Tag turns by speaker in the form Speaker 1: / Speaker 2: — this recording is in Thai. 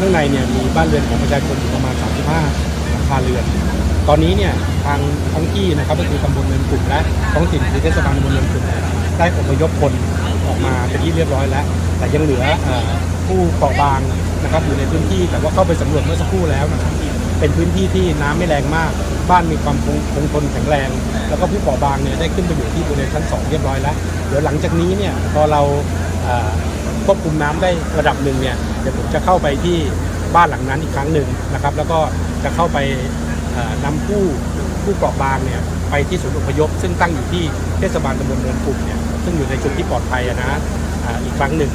Speaker 1: ข้างในเนี่ยมีบ้านเรือนของประชาชนอยู่ประมาณ 35หลังคาเรือน ตอนนี้เนี่ยทางท้องที่นะครับก็คือตำบลเนินกลุ่มและท้องถิ่นคือเทศบาลตำบลเนินกลุ่มเนี่ยได้อพยพคนออกมาเป็นที่เรียบร้อยแล้ว แต่ยังเหลือผู้เปราะบางนะครับอยู่ในพื้นที่แต่ว่าเข้าไปสำรวจเมื่อสักครู่แล้วนะครับเป็นพื้นที่ที่น้ำไม่แรงมาก บ้านมีความคงคงทนแข็งแรง แล้วก็ผู้เปราะบางเนี่ยได้ขึ้นไปอยู่ที่บริเวณชั้นสองเรียบร้อยแล้ว เดี๋ยวหลังจากนี้เนี่ยพอเรา ควบคุมน้ำได้ระดับหนึ่งเนี่ยเดี๋ยวผมจะเข้าไปที่บ้านหลังนั้นอีกครั้งหนึ่งนะครับ แล้วก็จะเข้าไปเอ่อนำผู้ผู้เปราะบางเนี่ยไปที่ศูนย์อพยพ ซึ่งตั้งอยู่ที่เทศบาลตำบลเนินกลุ่มเนี่ยซึ่งอยู่ในจุดที่ปลอดภัยนะอีกครั้งหนึ่ง